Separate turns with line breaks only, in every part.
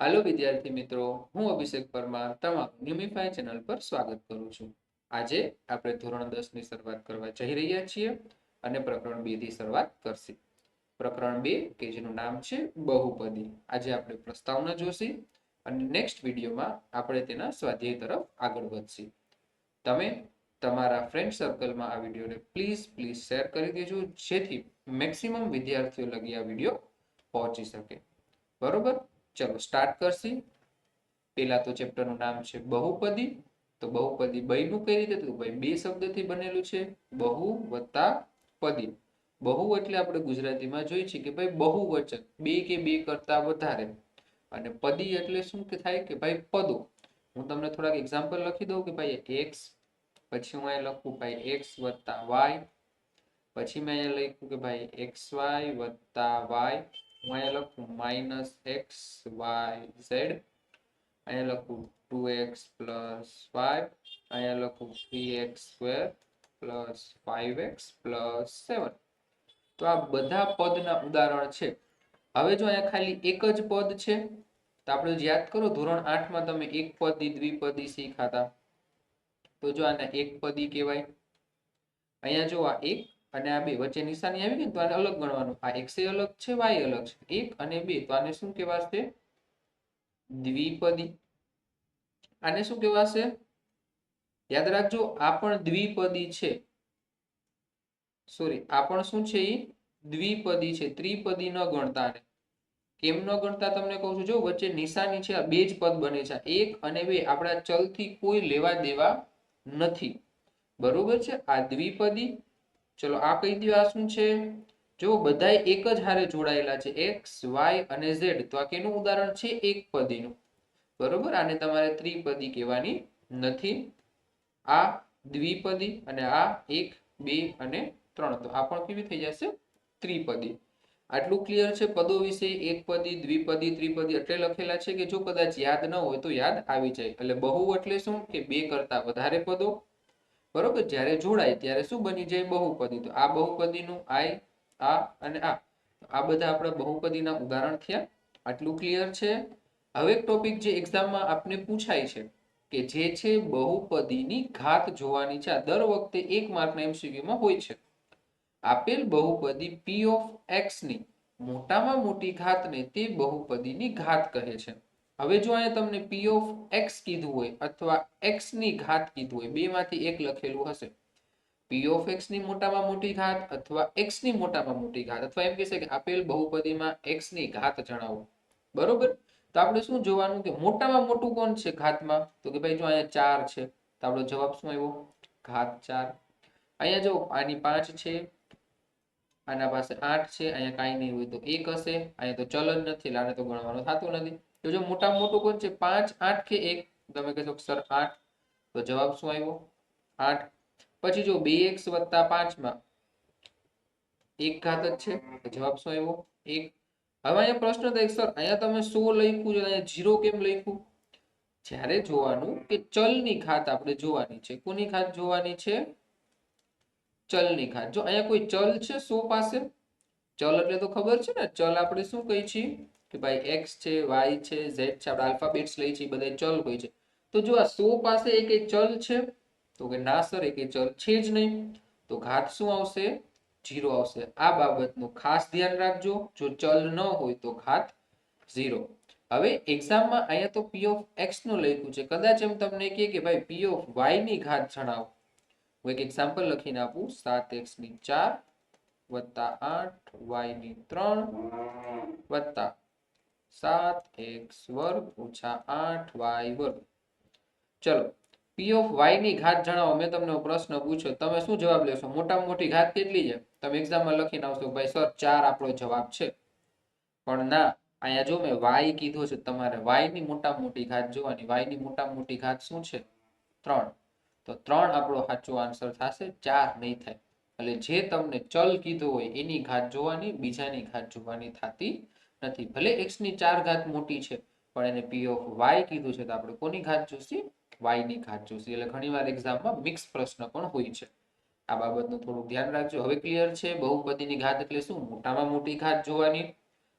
હાલો વિદ્યાર્થી મિત્રો, હું અભિષેક પરમાર તમારું ન્યુમિફાઈ ચેનલ પર સ્વાગત કરું છું. આજે આપણે ધોરણ દસની શરૂઆત કરવા જઈ રહ્યા છીએ અને પ્રકરણ બેથી શરૂઆત કરશે. પ્રકરણ બે, કે જેનું નામ છે બહુપદી. આજે આપણે પ્રસ્તાવના જોશી અને નેક્સ્ટ વિડીયોમાં આપણે તેના સ્વાધ્યાય તરફ આગળ વધશી. તમે તમારા ફ્રેન્ડ સર્કલમાં આ વિડીયોને પ્લીઝ પ્લીઝ શેર કરી દેજો, જેથી મેક્સિમમ વિદ્યાર્થીઓ લગી આ વીડિયો પહોંચી શકે. બરોબર? ચલો સ્ટાર્ટ કરશે. પેલા તો ચેપ્ટરનું નામ છે બહુપદી. તો બહુપદી બયનું કઈ રીતે તો ભાઈ, બે શબ્દથી બનેલું છે. બહુ વત્તા પદી. બહુ એટલે આપણે ગુજરાતીમાં જોઈએ છીએ કે ભાઈ બહુવચન. બે કે બે કરતા વધારે. અને પદી એટલે શું કે થાય? કે ભાઈ પદો. હું તમને થોડાક એક્ઝામ્પલ લખી દઉં કે ભાઈ એક્સ પછી હું અહીંયા લખું ભાઈ એક્સ વત્તા વાય પછી મેં અહીંયા લખ્યું કે ભાઈ એક્સ વાય વત્તા વાય હું અહીંયા લખું માઇનસ એક્સ વાય ઝેડ અહીંયા લખું ટુ એક્સ પ્લસ ફાઈવ અહીંયા લખું three x square plus five x plus seven તો આ બધા પદના ઉદાહરણ છે. હવે જો અહીંયા ખાલી એક જ પદ છે, તો આપણે યાદ કરો, ધોરણ આઠમાં તમે એક પદી દ્વિપદી શીખાતા. તો જો આને એક પદી કહેવાય. અહીંયા જો આ એક અને આ બે વચ્ચે નિશાની આવી ગઈ તો આને અલગ ગણવાનું. આ એક્સ અલગ છે વાય અલગ છે. એક અને બે, તો આને શું કહેવાશે? દ્વિપદી. આને શું કહેવાશે? યાદ રાખજો, આ પણ દ્વિપદી છે. સોરી આ પણ શું છે એ દ્વિપદી છે. ત્રિપદી ન ગણતા કેમ ન ગણતા તમને કહું છું? જો વચ્ચે નિશાની છે, આ બે જ પદ બને છે. એક અને બે આપણા ચલથી કોઈ લેવા દેવા નથી. બરોબર છે? આ દ્વિપદી ચલો આ કહી દો આ શું છે? જો બધાય એક જ હારે જોડાયેલા છે, એક્સ, વાય અને ઝેડ, તો આ કેનું ઉદાહરણ છે? એક પદીનું. બરોબર? આને તમારે ત્રિપદી કહેવાની નથી. આ દ્વિપદી અને આ એક, બે અને ત્રણ. તો આ પણ કેવી થઈ જશે? ત્રિપદી. આટલું ક્લિયર છે પદો વિશે? એક પદી, દ્વિપદી, ત્રિપદી એટલે લખેલા છે કે જો કદાચ યાદ ન હોય તો યાદ આવી જાય. એટલે બહુ એટલે શું? કે બે કરતા વધારે પદો. બરોબર? જ્યારે જોડાય, ત્યારે શું બની જાય? બહુપદી. તો આ બહુપદીનું આઈ, આ અને આ. આ બધા આપણા બહુપદીના ઉદાહરણ થયા. આટલું ક્લિયર છે? હવે એક ટોપિક જે એક્ઝામમાં આપને પૂછાય છે કે જે છે બહુપદીની ઘાત જોવાની છે. આ દર વખતે એક માર્કના એમસીક્યુમાં હોય છે. આપેલ બહુપદી પી ઓફ એક્સની મોટામાં મોટી ઘાતને તે બહુપદીની ઘાત કહે છે. હવે જો અહીંયા તમને પી ઓફ એક્સ કીધું હોય અથવા એક્સની ઘાત કીધું હોય, બેમાંથી એક લખેલું હશે. પી ઓફ એક્સની મોટામાં મોટી ઘાત અથવા એક્સની મોટામાં મોટી ઘાત અથવા એમ કહેશે કે આપેલ બહુપદીમાં એક્સની ઘાત જણાવો. બરોબર? તો આપણે શું જોવાનું કે મોટામાં મોટું કોણ છે ઘાતમાં? તો કે ભાઈ જો અહીંયા ચાર છે, તો આપણો જવાબ શું આવ્યો? ઘાત ચાર. અહીંયા જો આની પાંચ છે, આના પાસે આઠ છે, અહીંયા કાંઈ નહીં હોય તો એક હશે, અહીંયા તો ચલન નથી, એટલે તો ગણવાનો થતું નથી. તો જો મોટામાં મોટું કોણ છે? પાંચ, આઠ કે એક? તમે કહેશો સર આઠ. તો જવાબ શું આવ્યો? આઠ. પછી જો બે એક્સ વત્તા પાંચમાં ઘાત છે, તો જવાબ શું આવ્યો? એક. હવે અહીંયા પ્રશ્ન થાય સર, અહીંયા તમે સો લખ્યું છે? અહીંયા જીરો કેમ લખ્યું? જ્યારે જોવાનું કે ચલની ઘાત આપણે જોવાની છે. કોની ઘાત જોવાની છે? ચલની ઘાત. જો અહીંયા કોઈ ચલ છે, સો પાસે? ચલ એટલે તો ખબર છે ને? ચલ આપણે શું કહી છીએ? કે ભાઈ એક્સ છે વાય છે ઝેડ છે, આપણે આલ્ફાબેટ્સ લઈ છીએ બધા ચલ હોય છે. તો જો આ સો પાસે એક ચલ છે, તો કે ના સર, એક ચલ છે જ નહીં. તો ઘાત શું આવશે? જીરો આવશે. આ બાબતનું ખાસ ધ્યાન રાખજો. જો ચલ ન હોય તો ઘાત ઝીરો. હવે એક્ઝામમાં અહીંયા તો પી ઓફ એક્સનું લખ્યું છે. કદાચ એમ તમને કહે કે ભાઈ પી ઓફ વાયની ઘાત જણાવો. હું એક એક્ઝામ્પલ લખીને આપું. સાત એક્સની ચાર વત્તા આઠ વાયની ત્રણ વત્તા સાત એક્સ વર્ગ ઓછા આઠ વાય વર્ગ. ચલો પી ઓફ વાયની ઘાત જણાવો. મેં તમને પ્રશ્ન પૂછ્યો. તમે શું જવાબ લેશો? મોટામાં મોટી ઘાત કેટલી છે? તમે એક્ઝામમાં લખીને આવશો ભાઈ, સર, ચાર આપણો જવાબ છે. પણ ના, અહીંયા જો મેં વાય કીધો છે, તમારે વાયની મોટા મોટી ઘાત જોવાની. વાયની મોટા મોટી ઘાત શું છે? ત્રણ. તો ત્રણ આપણો સાચો આન્સર થશે, ચાર નહીં થાય. એટલે જે તમને ચલ કીધું હોય, એની ઘાત જોવાની, બીજાની ઘાત જોવાની થતી નથી. ભલે એક્સની ચાર ઘાત મોટી છે, પણ એને પી ઓફ વાય કીધું છે, તો આપણે કોની ઘાત જોશી? વાયની ઘાત જોશી. એટલે ઘણીવાર એક્ઝામમાં મિક્સ પ્રશ્ન પણ હોય છે. આ બાબતનું થોડું ધ્યાન રાખજો. હવે ક્લિયર છે, બહુપદીની ઘાત એટલે શું? મોટામાં મોટી ઘાત જોવાની.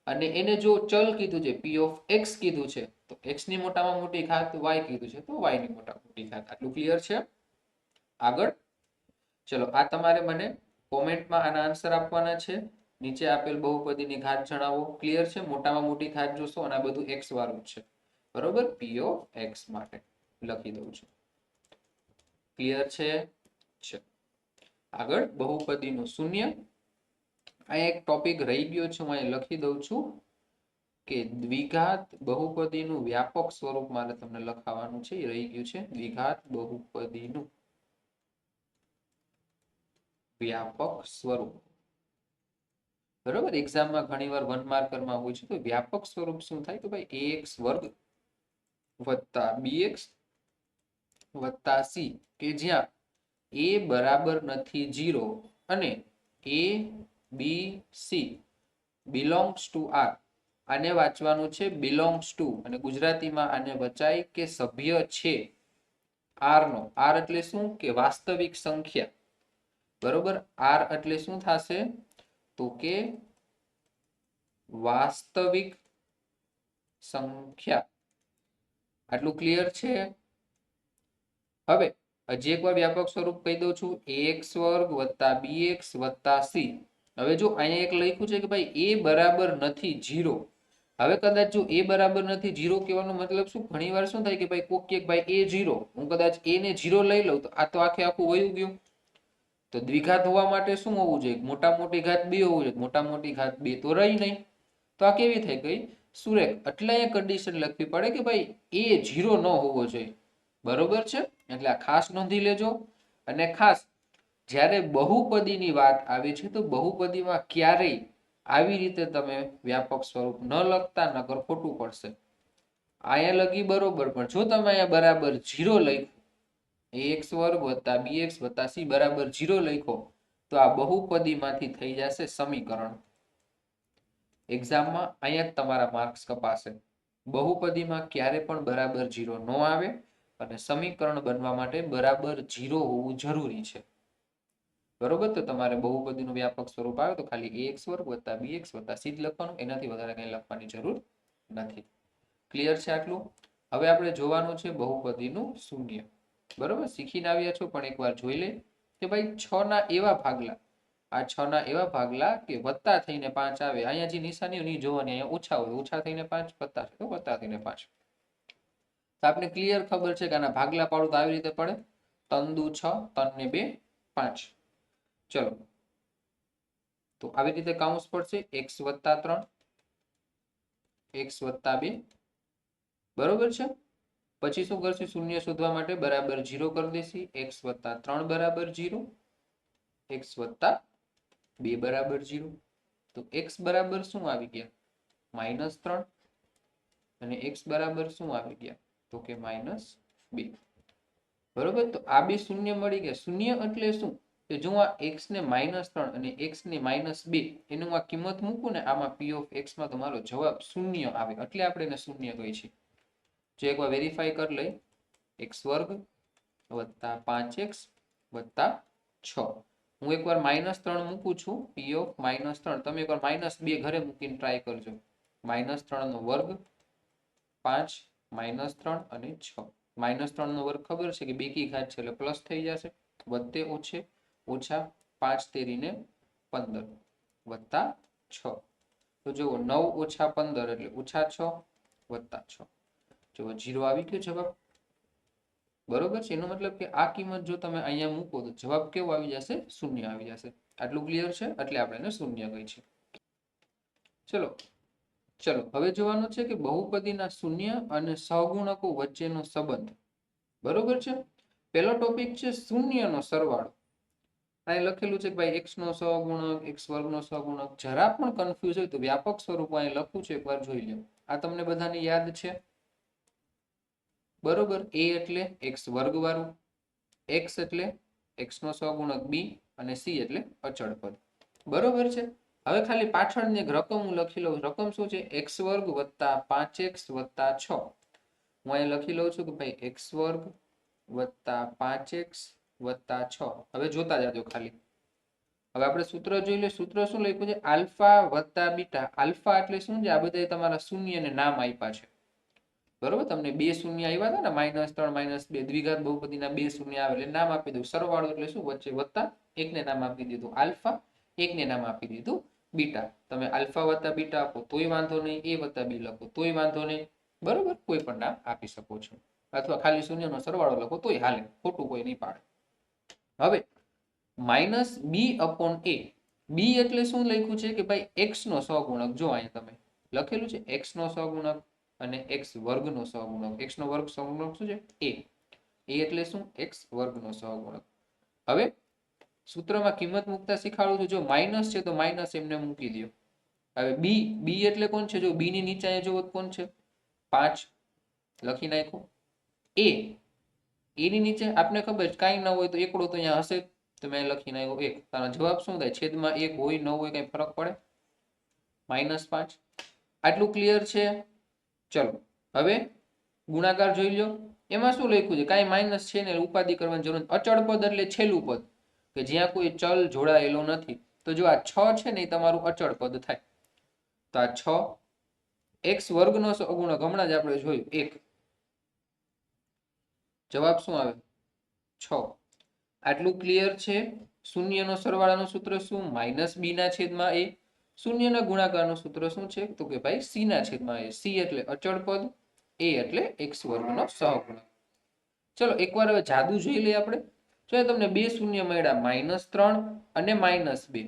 અને એને જો ચલ કીધું છે પી ઓફ એક્સ કીધું છે, તો એક્સની મોટામાં મોટી ઘાત વાય કીધું છે, તો વાયની ની મોટામાં મોટી ઘાત. આટલું ક્લિયર છે? આગળ? ચલો, આ તમારે મને કોમેન્ટમાં આના આન્સર આપવાના છે. નીચે આપેલ બહુપદીની ઘાત જણાવો. ક્લિયર છે? મોટામાં મોટી ઘાત જોશો અને આ બધું એક્સ વાળું છે. બરોબર? પી ઓફ એક્સ માટે લખી દઉં છું. ક્લિયર છે? આગળ બહુપદીનું શૂન્ય. આ એક ટોપિક રહી ગયો છે, હું અહીં લખી દઉં છું કે દ્વિઘાત બહુપદીનું વ્યાપક સ્વરૂપ મારે તમને લખાવાનું છે. એ રહી ગયું છે. દ્વિઘાત બહુપદીનું વ્યાપક સ્વરૂપ. બરોબર? એક્ઝામમાં ઘણીવાર વન માર્કરમાં હોય છે. તો વ્યાપક સ્વરૂપ શું થાય? તો ભાઈ એક્સ વર્ગ વત્તા બી એક્સ વત્તા સી કે જ્યાં એ બરાબર નથી જીરો અને a b c belongs to R આને વાંચવાનું છે બિલોંગ્સ ટુ અને ગુજરાતીમાં આને વચાય કે સભ્ય છે આરનો આર એટલે શું? કે વાસ્તવિક સંખ્યા. બરોબર? આર એટલે શું થશે? તો કે વાસ્તવિક સંખ્યા. આટલું ક્લિયર છે? હવે, હજી એકવાર વ્યાપક સ્વરૂપ કહી દઉં છું. એક્સ વર્ગ વત્તા બી એક્સ વત્તા સી. હવે જો અહીંયા એક લખ્યું છે કે ભાઈ એ બરાબર નથી જીરો હવે કદાચ જો એ બરાબર નથી જીરો કહેવાનો મતલબ શું? ઘણી વાર શું થાય કે ભાઈ કોક કે ભાઈ એ જીરો હું કદાચ એ ને જીરો લઈ લઉં તો આ તો આખે આખું વયું ગયું. તો દ્વિઘાત હોવા માટે શું હોવું જોઈએ? મોટા મોટી ઘાત બે હોવું જોઈએ. મોટા મોટી ઘાત બે તો રહી નહીં. તો આ કેવી થઈ ગઈ? સુરેખ, એટલે એ કન્ડિશન લખવી પડે કે ભાઈ એ જીરો ન હોવો જોઈએ. બરોબર છે? એટલે આ ખાસ નોંધી લેજો. અને ખાસ, જ્યારે બહુપદીની વાત આવે છે, તો બહુપદીમાં ક્યારેય આવી રીતે તમે વ્યાપક સ્વરૂપ ન લખતા, નકર ખોટું પડશે. અહીંયા લગી બરોબર, પણ જો તમે અહીંયા બરાબર જીરો લખ્યું એક્સ વર્ગ વત્તા બી એક્સ વત્તા સી બરાબર જીરો લખો તો આ બહુપદીમાંથી થઈ જશે સમીકરણ. એક્ઝામમાં અહીંયા તમારા માર્ક્સ કપાશે. બહુપદીમાં ક્યારે પણ બરાબર જીરો ન આવે અને સમીકરણ બનવા માટે બરાબર જીરો હોવું જરૂરી છે. બરોબર? તો તમારે બહુપદીનું વ્યાપક સ્વરૂપ આવે તો ખાલી એક્સ વર્ગ વત્તા બી એક્સ વત્તા સી જ લખવાનું, એનાથી વધારે કંઈ લખવાની જરૂર નથી. ક્લિયર છે આટલું? હવે આપણે જોવાનું છે બહુપદીનું શૂન્ય. બરોબર? શીખીને આવ્યા છો, પણ એકવાર જોઈ લે. કે ભાઈ, છ ના એવા ભાગલા. આ છ ના એવા ભાગલા કે વત્તા થઈને પાંચ આવે. અહીંયા જે નિશાની નહીં જોવાની અહીંયા ઓછા હોય. ઓછા થઈને પાંચ, વત્તા છે તો વત્તા થઈને પાંચ. તો આપણે ક્લિયર ખબર છે કે આના ભાગલા પાડું તો આવી રીતે પડે? તન, દુ, છ, તન ને બે, પાંચ. ચલો. તો આવી રીતે કાઉન્સ પડશે. એક્સ વત્તા ત્રણ. એક્સ વત્તા બે. બરોબર છે? પછી શું કરશું? શૂન્ય શોધવા માટે બરાબર જીરો કરી દેશી. એક્સ વત્તા ત્રણ બરાબર જીરો એક્સ વત્તા બે બરાબર જીરો તો એક્સ બરાબર શું આવી ગયા? માઇનસ ત્રણ. અને એક્સ બરાબર શું આવી ગયા? તો કે માઇનસ બે. બરોબર? તો આ બે શૂન્ય મળી ગયા. શૂન્ય એટલે શું? કે જો આ એક્સ ને માઇનસ ત્રણ અને એક્સ ને માઇનસ બે, એનું આ કિંમત મૂકું ને આમાં પી ઓફ એક્સમાં તમારો જવાબ શૂન્ય આવે. એટલે આપણે શૂન્ય કહીએ છીએ. જો એકવાર વેરીફાઈ કરી લઈ. એક્સ વર્ગ વત્તા પાંચ એક્સ વત્તા છ. હું એકવાર માઇનસ ત્રણ મૂકું છું. પી ઓફ માઇનસ ત્રણ. તમે એકવાર માઇનસ બે ઘરે મૂકીને ટ્રાય કરજો. માઇનસ ત્રણનો વર્ગ પાંચ માઇનસ ત્રણ અને છ. માઇનસ ત્રણનો વર્ગ ખબર છે કે બેકી ઘાત છે એટલે પ્લસ થઈ જશે. વધતે ઓછે, ઓછા પાંચ તેરીને પંદર વત્તા છ. તો જુઓ નવ ઓછા પંદર એટલે ઓછા છ વત્તા છ. જો જીરો આવી ગયો જવાબ? બરોબર છે. એનો મતલબ કે આ કિંમત જો તમે અહીંયા મૂકો તો જવાબ કેવો આવી જશે? શૂન્ય આવી જશે. આટલું ક્લિયર છે? એટલે આપણે એને શૂન્ય કહી છે. ચલો ચલો. હવે જોવાનું છે કે બહુપદીના શૂન્ય અને સહગુણકો વચ્ચેનો સંબંધ. બરોબર છે? પહેલો ટોપિક છે શૂન્યનો સરવાળો. અહીં લખેલું છે કે ભાઈ એક્સ નો સહગુણક એક્સ વર્ગનો સહગુણક. જરા પણ કન્ફ્યુઝ હોય તો વ્યાપક સ્વરૂપ અહીં લખ્યું છે, એકવાર જોઈ લો આ તમને બધાને યાદ છે? બરોબર? એ એટલે એક્સ વર્ગ વાળું એક્સ એટલે એક્સ નો સહગુણક બી અને સી એટલે અચળ પદ. બરોબર છે? હવે ખાલી પાછળની એક રકમ હું લખી લઉં. રકમ શું છે? એક્સ વર્ગ વત્તા પાંચ એક્સ વત્તા છ. હું અહીંયા લખી લઉં છું કે ભાઈ એક્સ વર્ગ વત્તા પાંચ એક્સ વત્તા છ. હવે જોતા જાજો ખાલી. હવે આપણે સૂત્ર જોઈ લઈએ. સૂત્ર શું લખ્યું છે? આલ્ફા વત્તા બીટા. આલ્ફા એટલે શું છે? આ બધા તમારા શૂન્યને નામ આપ્યા છે. બરોબર? તમને બે શૂન્ય આવ્યા હતા ને? માઇનસ ત્રણ માઇનસ બે. દ્વિઘાત બહુપદીના બે શૂન્ય આવે. એટલે નામ આપી દઉં. સરવાળો એટલે શું? વચ્ચે વત્તા. એકને નામ આપી દીધું. આલ્ફા. એકને નામ આપી દીધું. બીટા. તમે આલ્ફા વત્તા બીટા આપો. તોય વાંધો નહીં. એ વત્તા બી લખો. તોય વાંધો નહીં. બરોબર? કોઈ પણ નામ આપી શકો છો. અથવા ખાલી શૂન્યનો સરવાળો લખો. તોય હાલે. ખોટું કોઈ નહીં પાડે. હવે માઇનસ બી અપોન એ. બી એટલે શું લખ્યું છે કે ભાઈ એક્સ નો સહગુણક. જો અહીંયા તમે લખેલું છે એક્સ નો સહગુણક. અને એક્સ વર્ગનો સહગુણક. એક્સનો વર્ગ સહગુણક શું છે? એ એ એટલે શું? એક્સ વર્ગનો સહગુણક. હવે સૂત્રમાં કિંમત મૂકતા શીખાડું છું. જો માઇનસ છે તો માઇનસ એમને મૂકી દો હવે બી બી એટલે કોણ છે? જો બી ની નીચે જો કોણ છે? પાંચ. લખી નાખો. એ એની નીચે આપને ખબર છે કાંઈ ન હોય તો એકડો તો અહીંયા હશે. તો મેં લખી નાખ્યો એક. તારો જવાબ શું થાય? છેદમાં એક હોય, ન હોય, કઈ ફરક પડે? માઇનસ પાંચ. આટલું ક્લિયર છે? ચલો, હવે ગુણાકાર જોઈ લો એમાં શું લખ્યું છે? કાંઈ માઇનસ છે ને ઉપાધિ કરવાની જરૂર. અચળ પદ એટલે છેલ્લું પદ. કે જ્યાં કોઈ ચલ જોડાયેલો નથી. તો જો આ છ છે ને એ તમારું અચળ પદ થાય. તો આ છ એક્સ વર્ગનો સહગુણક હમણાં જ આપણે જોયું. એક. જવાબ શું આવે? છ. આટલું ક્લિયર છે? શૂન્યનો સરવાળાનું સૂત્ર શું? માઇનસ બીના છેદમાં એ. શૂન્યના ગુણાકારનું સૂત્ર શું છે? તો કે ભાઈ સી ના છેદમાં એ સી એટલે અચળ પદ એ એટલે એક્સ વર્ગનો સહગુણક. ચલો, એકવાર હવે જાદુ જોઈ લઈએ આપણે. જો તમને બે શૂન્ય મળ્યા, માઇનસ ત્રણ અને માઇનસ બે.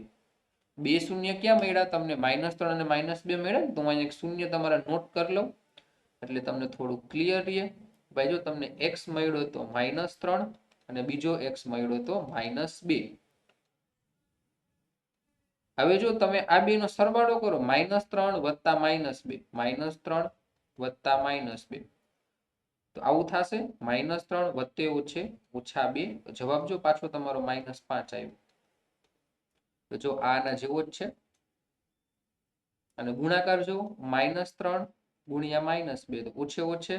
બે શૂન્ય ક્યાં મળ્યા? તમને માઇનસ ત્રણ અને માઇનસ બે મળ્યા તો અહીંયા એક શૂન્ય તમારા નોટ કરી લઉં. એટલે તમને થોડું ક્લિયર રહે. ભાઈ, જો તમને એક્સ મળ્યો તો માઇનસ ત્રણ અને બીજો એક્સ મળ્યો તો માઇનસ બે. હવે જો તમે આ બે નો સરવાળો કરો માઇનસ ત્રણ વત્તા માઇનસ બે માઇનસ ત્રણ વત્તા માઇનસ બે. તો આવું થશે માઇનસ ત્રણ વત્તે ઓછે ઓછા બે. જવાબ જો પાછો તમારો માઇનસ પાંચ આવ્યો. તો જો આના જેવો જ છે. અને ગુણાકાર જો માઇનસ ત્રણ ગુણ્યા માઇનસ બે, તો ઓછે ઓછે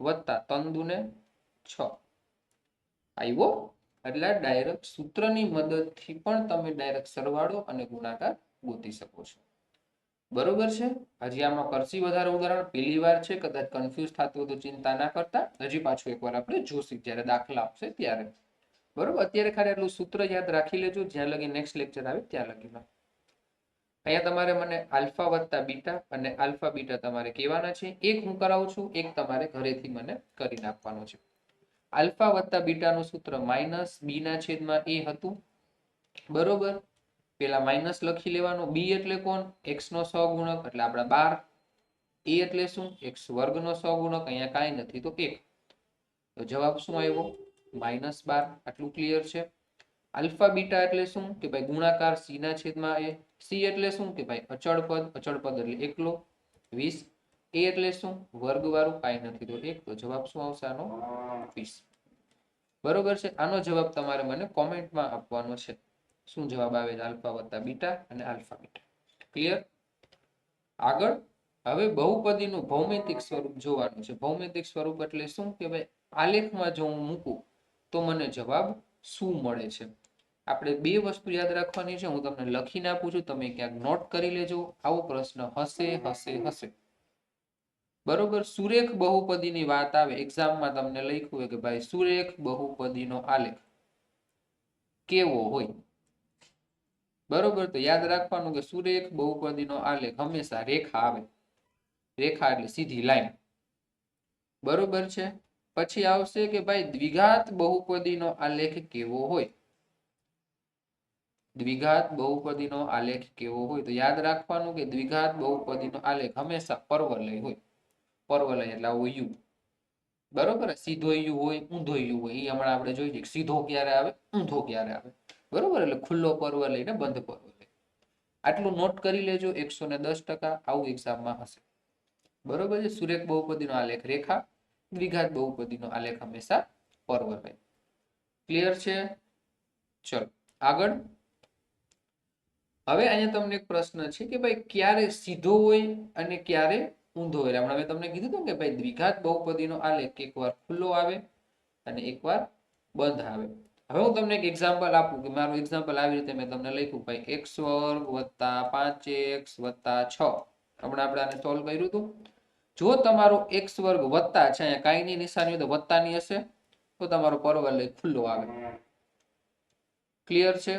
વત્તા તંદુને છ. આવ્યો? એટલે ડાયરેક્ટ સૂત્રની મદદથી પણ તમે ડાયરેક્ટ સરવાળો અને ગુણાકાર ગોતી શકો છો. બરોબર છે? હજી આમાં પરસી વધારે ઉદાહરણ? પહેલી વાર છે, કદાચ કન્ફ્યુઝ થતું હોય તો ચિંતા ના કરતા. હજી પાછું એકવાર આપણે જોશી, જ્યારે દાખલા આપશે ત્યારે. બરોબર? અત્યારે ખાલી એટલું સૂત્ર યાદ રાખી લેજો. જ્યાં લગી નેક્સ્ટ લેક્ચર આવે, ત્યાં લગીમાં અહીંયા તમારે મને આલ્ફા વત્તા બીટા અને આલ્ફા બીટા તમારે કહેવાના છે. એક હું કરાવું છું, એક તમારે ઘરેથી મને કરીને આપવાનો છે. આલ્ફા વત્તા બીટાનું સૂત્ર માઇનસ બી ના છેદમાં એ હતું. બરોબર? પેલા માઇનસ લખી લેવાનું. બી એટલે કોણ? એક્સ નો સહગુણક, એટલે આપણા બાર. એ એટલે શું? એક્સ વર્ગનો સહગુણક, અહીંયા કાંઈ નથી. તો એક. તો જવાબ શું આવ્યો? માઇનસ બાર. આટલું ક્લિયર છે? આલ્ફા બીટા એટલે શું? કે ભાઈ ગુણાકાર સી ના છેદમાં એ. સી એટલે શું? કે ભાઈ અચળ પદ અચળ પદ એટલે એકલો. વીસ. એ એટલે શું? વર્ગ વાળું કાંઈ નથી. તો એક તો જવાબ શું આવશે? આનો વીસ. બરોબર છે? આનો જવાબ તમારે મને કોમેન્ટમાં આપવાનો છે. શું જવાબ આવે? છે આલ્ફા વત્તા બીટા અને આલ્ફા બીટા. ક્લિયર આગળ? હવે બહુપદીનું ભૌમિતિક સ્વરૂપ જોવાનું છે. ભૌમિતિક સ્વરૂપ એટલે શું? કે ભાઈ આલેખમાં જો હું મૂકું, તો મને જવાબ શું મળે છે? આપણે બે વસ્તુ યાદ રાખવાની છે. હું તમને લખીને આપું છું. તમે ક્યાંક નોટ કરી લેજો. આવો પ્રશ્ન હશે હશે હશે. બરોબર? સુરેખ બહુપદીની વાત આવે એક્ઝામમાં તમને લખ્યું હોય કે ભાઈ સુરેખ બહુપદીનો આલેખ કેવો હોય? બરોબર? તો યાદ રાખવાનું કે સુરેખ બહુપદીનો આલેખ હંમેશા રેખા આવે. રેખા એટલે સીધી લાઈન. બરોબર છે? પછી આવશે કે ભાઈ દ્વિઘાત બહુપદીનો આલેખ કેવો હોય? દ્વિઘાત બહુપદીનો આલેખ કેવો હોય? તો યાદ રાખવાનું કે દ્વિઘાત બહુપદીનો આલેખ હંમેશા પર્વલય હોય. પર્વલય એટલે આવું યુ. બરોબર? સીધો યુ હોય, ઊંધો યુ હોય. એ હમણાં આપણે જોઈ છીએ સીધો ક્યારે આવે, ઊંધો ક્યારે આવે. બરોબર? એટલે ખુલ્લો પર્વલય ને બંધ પર્વલય. આટલું નોટ કરી લેજો, એકસો ને દસ ટકા આવું એક્ઝામમાં હશે. બરોબર છે? સુરેખ બહુપદીનો આલેખ રેખા, દ્વિઘાત બહુપદીનો આલેખ હંમેશા પર્વલય. ક્લિયર છે? ચલો, આગળ. હવે અહીંયા તમને એક પ્રશ્ન છે કે ભાઈ ક્યારે સીધો હોય અને ક્યારે ઊંધો એટલે હમણાં મેં તમને કીધું હતું કે ભાઈ દ્વિઘાત બહુપદીનો આલેખ એકવાર ખુલ્લો આવે અને એકવાર બંધ આવે. હવે હું તમને એક એક્ઝામ્પલ આપું કે મારું એક્ઝામ્પલ આવી રીતે મેં તમને લખ્યું. ભાઈ એક્સ વર્ગ વત્તા પાંચ એક્સ વત્તા છ. હમણાં આપણે આને સોલ્વ કર્યું હતું. જો તમારો એક્સ વર્ગ વત્તા છે, અહીંયા કાંઈની નિશાની તો વત્તાની હશે, તો તમારો પરવલય ખુલ્લો આવે. ક્લિયર છે?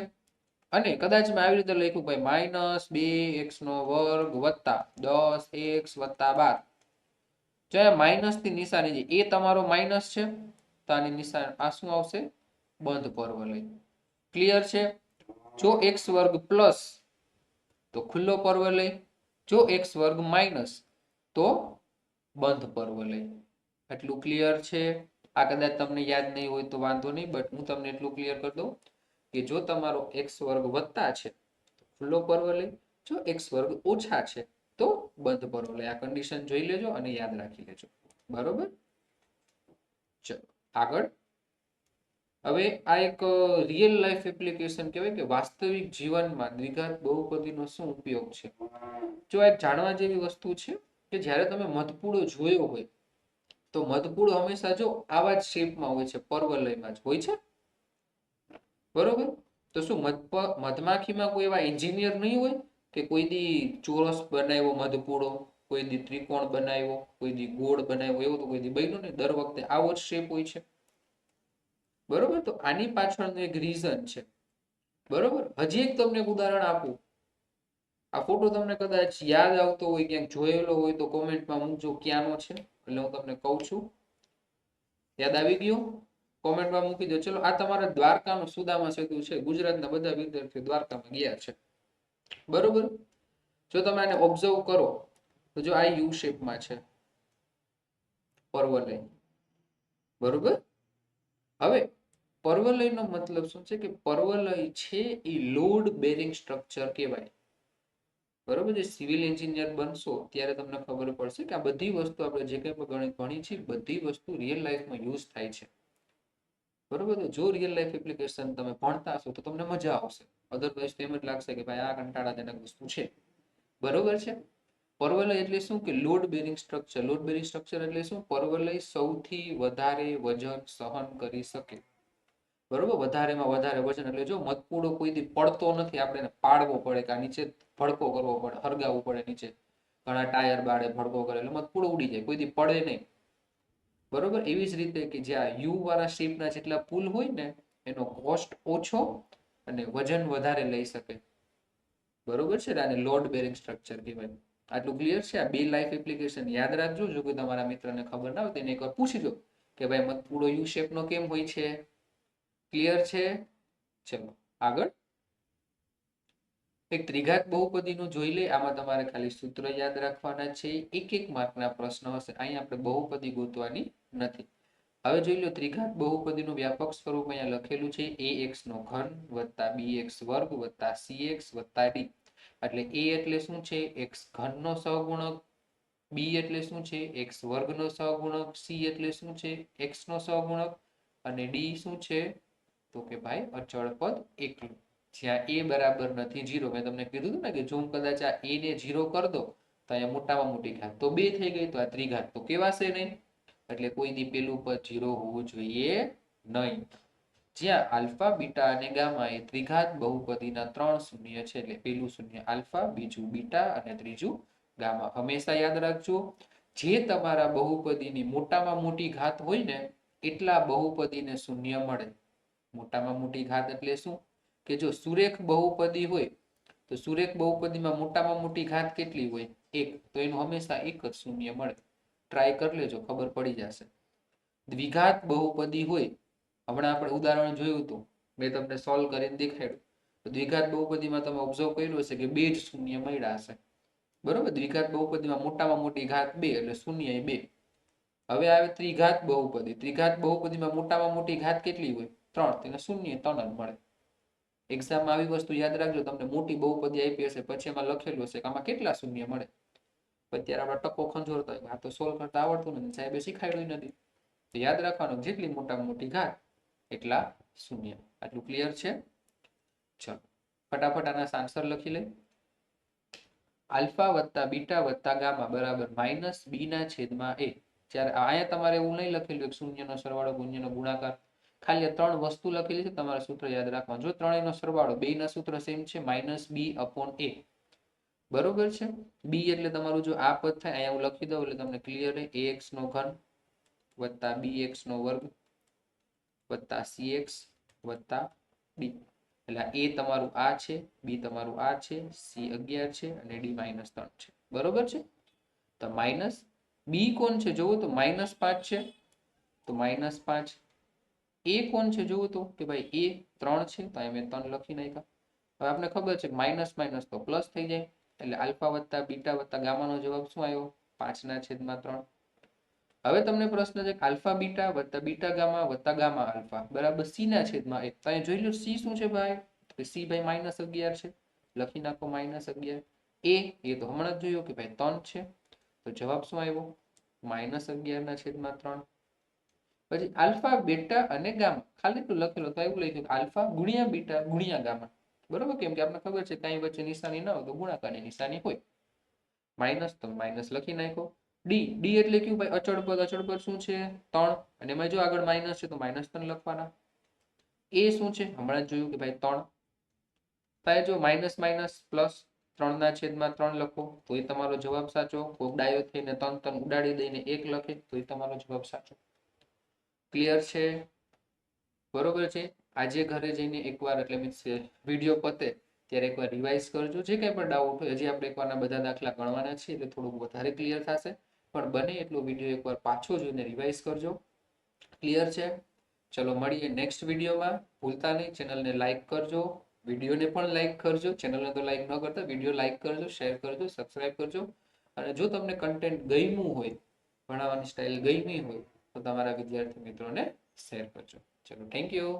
અને કદાચ મેં આવી રીતે લખ્યું ભાઈ માઇનસ બે એક્સ નો વર્ગ વત્તા દસ એક્સ વત્તા બાર. જો માઇનસથી નિશાની છે, એ તમારો માઇનસ છે, તો આની નિશાન આ શું આવશે? બંધ પરવલય ક્લિયર છે? જો એક્સ વર્ગ પ્લસ, તો ખુલ્લો પરવલય જો એક્સ વર્ગ માઇનસ, તો બંધ પરવલય એટલું ક્લિયર છે? આ કદાચ તમને યાદ નહીં હોય તો વાંધો નહીં બટ હું તમને એટલું ક્લિયર કરી દઉં. કે જો તમારો એક્સ વર્ગ વત્તા છે, તો ખુલ્લો પરવલય જો એક્સ વર્ગ ઓછા છે, તો બંધ પરવલય આ કન્ડિશન જોઈ લેજો અને યાદ રાખી લેજો. બરોબર? ચલો, આગળ. હવે આ એક રિયલ લાઈફ એપ્લિકેશન કહેવાય કે વાસ્તવિક જીવનમાં દ્વિઘાત બહુપદીનો શું ઉપયોગ છે? જો આ જાણવા જેવી વસ્તુ છે કે જ્યારે તમે મધપૂડો જોયો હોય, તો મધપૂડો હંમેશા જો આવા જ શેપમાં હોય છે, પર્વલયમાં જ. હોય છે? બરોબર? તો શું મધમાખીમાં કોઈ એવા એન્જિનિયર નહીં હોય કે કોઈ દી ચોરસ બનાવ્યો, મધપૂડો, કોઈ દી ત્રિકોણ બનાવ્યો, કોઈ દી ગોળ બનાવ્યો, એવો તો કોઈ દી બન્યો નહીં? દર વખતે આવો જ શેપ હોય છે. બરોબર? તો આની પાછળનું એક રીઝન છે. બરોબર? હજી એક તમને ઉદાહરણ આપું. આ ફોટો તમને કદાચ યાદ આવતો હોય, ક્યાંક જોયેલો હોય, તો કોમેન્ટમાં મૂકજો ક્યાંનો છે. એટલે હું તમને કહું છું. યાદ આવી ગયું? કોમેન્ટમાં મૂકી દો. ચલો, આ તમારા દ્વારકાનું સુદામા સેતુ છે. ગુજરાતના બધા વિદ્યાર્થીઓ દ્વારકામાં ગયા છે. બરોબર? જો તમે આને ઓબ્ઝર્વ કરો, તો જો આ યુ શેપમાં છે. પર્વલય. બરોબર? હવે, પર્વલયનો મતલબ શું છે કે પર્વલય છે એ લોડ બેરિંગ સ્ટ્રક્ચર કહેવાય. બરોબર? જે સિવિલ એન્જિનિયર બનશો, ત્યારે તમને ખબર પડશે કે આ બધી વસ્તુ આપણે જે કંઈ પણ ગણિત ભણી છે બધી વસ્તુ રિયલ લાઈફમાં યુઝ થાય છે. બરોબર જો રિયલ લાઈફ એપ્લિકેશન તમે ભણતા હશો તો તમને મજા આવશે. અધરવાઇઝ તો એમ જ લાગશે કે ભાઈ આ કંટાળાજનક વસ્તુ છે. બરોબર છે? પરવલય એટલે શું કે load bearing structure load bearing structure એટલે શું? પર્વલય સૌથી વધારે વજન સહન કરી શકે. બરોબર? વધારેમાં વધારે વજન એટલે જો મધપૂડો કોઈ દી પડતો નથી, આપણે પાડવો પડે કે નીચે ભડકો કરવો પડે, હરગાવવું પડે નીચે. ઘણા ટાયર બાળે ભડકો કરે એટલે મધપૂડો ઉડી જાય, કોઈ દી પડે નહીં. બરોબર? એવી જ રીતે કે જ્યાં યુ વાળા શેપના જેટલા પુલ હોય ને, એનો કોસ્ટ ઓછો અને વજન વધારે લઈ શકે. બરોબર છે આને લોડ બેરિંગ સ્ટ્રક્ચર કહેવાય. આટલું ક્લિયર છે? આ બે લાઈફ એપ્લિકેશન યાદ રાખજો. જો કોઈ તમારા મિત્રને ખબર ના હોય તો એને એકવાર પૂછી લો કે ભાઈ મધપૂડો યુ શેપનો કેમ હોય છે? ક્લિયર છે? ચલો, આગળ. એક ત્રિઘાત બહુપદીનું જોઈ લે. આમાં તમારે ખાલી સૂત્ર યાદ રાખવાના છે. એક એક માર્કના પ્રશ્ન હશે. અહીં આપણે બહુપદી ગોતવાની નથી. હવે જોઈ લો, ત્રિઘાત બહુપદીનું વ્યાપક સ્વરૂપ અહીંયા લખેલું છે. એ એક્સ નો ઘન વત્તા બી એક્સ વર્ગ વત્તા સી એક્સ વત્તા ડી. એટલે એ એટલે શું છે? એક્સ ઘનનો સહગુણક, બી એટલે શું છે? એક્સ વર્ગનો સહગુણક, સી એટલે શું છે? એક્સ નો સહગુણક. અને ડી શું છે? તો કે ભાઈ અચળ પદ એકલું. જ્યાં એ બરાબર નથી જીરો મેં તમને કીધું હતું ને કે જો હું કદાચ આ એ ને જીરો કરી તો અહીંયા મોટામાં મોટી ઘાત. તો બે થઈ ગઈ, તો આ ત્રિઘાત. તો કેવાશે નહીં? એટલે કોઈ દી પેલું પદ જીરો હોવું જોઈએ નહીં. જ્યાં આલ્ફા, બીટા અને ગામા એ ત્રિઘાત બહુપદીના ત્રણ શૂન્ય છે, એટલે પેલું શૂન્ય આલ્ફા, બીજું બીટા અને ત્રીજું ગામા. હંમેશા યાદ રાખજો, જે તમારા બહુપદીની મોટામાં મોટી ઘાત હોય ને, એટલા બહુપદીને શૂન્ય મળે. મોટામાં મોટી ઘાત એટલે શું? કે જો સુરેખ બહુપદી હોય, તો સુરેખ બહુપદીમાં મોટામાં મોટી ઘાત કેટલી હોય? એક. તો એનું હંમેશા એક જ શૂન્ય મળે. ટ્રાય કરી લેજો, ખબર પડી જશે. દ્વિઘાત બહુપદી હોય, હમણાં આપણે ઉદાહરણ જોયું હતું, મેં તમને સોલ્વ કરીને દેખાડ્યું. તો દ્વિઘાત બહુપદીમાં તમે ઓબ્ઝર્વ કર્યું હશે કે બે જ શૂન્ય મળ્યા હશે. બરોબર? દ્વિઘાત બહુપદીમાં મોટામાં મોટી ઘાત બે, એટલે શૂન્ય એ બે. હવે આવે ત્રિઘાત બહુપદી. ત્રિઘાત બહુપદીમાં મોટામાં મોટી ઘાત કેટલી હોય? ત્રણ. તેને શૂન્ય ત્રણ જ મળે. એક્ઝામમાં આવી વસ્તુ યાદ રાખજો, તમને મોટી બહુપદી આપી હશે, પછી એમાં લખેલું હશે કે આમાં કેટલા શૂન્ય મળે. અત્યારે આપણે ટકો ખંજોરતો હોય, આ તો સોલ્વ કરતા આવડતું નથી, સાહેબે શીખાયેલું નથી. તો યાદ રાખવાનું, જેટલી મોટામાં મોટી ઘાત, એટલા શૂન્ય. આટલું ક્લિયર છે? ચલો, ફટાફટ આના આન્સર લખી લે આલ્ફા વત્તા બીટા વત્તા ગામા બરાબર માઇનસ બી ના છેદમાં એ જ્યારે અહીંયા તમારે એવું નહીં લખેલું શૂન્યનો સરવાળો ગુણ્યનો ગુણાકાર. ખાલી ત્રણ વસ્તુ લખેલી છે, તમારે સૂત્ર યાદ રાખવાનું. જો ત્રણેયનો સરવાળો બેયના સૂત્ર સેમ છે માઇનસ બી અપોન એ બરોબર છે? બી એટલે તમારું જો આ પદ થાય, અહીંયા હું લખી દઉં એટલે તમને ક્લિયર રહે. એક્સ નો ઘન વત્તા બી એક્સ નો વર્ગ વત્તા સી એક્સ વત્તા બી એટલે એ તમારું આ છે બી તમારું આ છે સી અગિયાર છે અને ડી માઇનસ ત્રણ છે. બરોબર છે? તો માઇનસ બી કોણ છે? જોવો તો માઇનસ પાંચ છે. તો માઇનસ પાંચ એ કોણ છે? જોવું તો કે ભાઈ એ ત્રણ છે, તો મેં ત્રણ લખી નાખ્યા. હવે આપણે ખબર છે માઇનસ માઇનસ તો પ્લસ થઈ જાય, એટલે આલ્ફા વત્તા બીટા વત્તા ગામાનો જવાબ શું આવ્યો? પાંચના છેદમાં ત્રણ. હવે તમને પ્રશ્ન છે આલ્ફા બીટા વત્તા બીટા ગામા વત્તા ગામા આલ્ફા બરાબર સી ના છેદમાં એક. તો અહીંયા જોઈ લો સી શું છે ભાઈ? સી ભાઈ માઇનસ અગિયાર છે. લખી નાખો માઇનસ અગિયાર. એ એ તો હમણાં જ જોયું કે ભાઈ ત્રણ છે. તો જવાબ શું આવ્યો? માઇનસ અગિયાર ના છેદમાં ત્રણ. પછી આલ્ફા, બેટા અને ગામા. ખાલી તું લખેલો તો એવું લખ્યું આલ્ફા ગુણ્યા બીટા ગુણ્યા ગામા. બરોબર? કેમ કે આપણે ખબર છે, કઈ વચ્ચે નિશાની ન હોય તો ગુણાકારની નિશાની હોય. માઇનસ તો માઇનસ લખી નાખો ડી ડી એટલે કયું ભાઈ? અચળ પદ. અચળ પદ શું છે? ત્રણ. અને એમાં જો આગળ માઇનસ છે તો માઇનસ ત્રણ લખવાના. એ શું છે? હમણાં જોયું કે ભાઈ ત્રણ. ભાઈ જો માઇનસ માઇનસ પ્લસ ત્રણના છેદમાં ત્રણ લખો, તો એ તમારો જવાબ સાચો. કોક ડાયો થઈને ત્રણ ત્રણ ઉડાડી દઈને એક લખે, તો એ તમારો જવાબ સાચો. ક્લિયર છે? બરોબર છે? આજે ઘરે જઈને એકવાર, એટલે મીન્સ વીડિયો પતે, ત્યારે એકવાર રિવાઇઝ કરજો. જે કંઈ પણ ડાઉટ હોય, હજી આપણે એકવારના બધા દાખલા ગણવાના છે એટલે થોડુંક વધારે ક્લિયર થશે. પણ બને એટલો વીડિયો એકવાર પાછો જોઈને રિવાઇઝ કરજો. ક્લિયર છે? ચલો, મળીએ નેક્સ્ટ વિડીયોમાં ભૂલતા નહીં ચેનલને લાઇક કરજો. વિડીયોને પણ લાઇક કરજો. ચેનલને તો લાઇક ન કરતા વીડિયો લાઇક કરજો શેર કરજો સબસ્ક્રાઇબ કરજો. અને જો તમને કન્ટેન્ટ ગમ્યું હોય, ભણાવવાની સ્ટાઇલ ગમી હોય તો તમારા વિદ્યાર્થી મિત્રોને શેર કરજો. ચલો થેન્ક યુ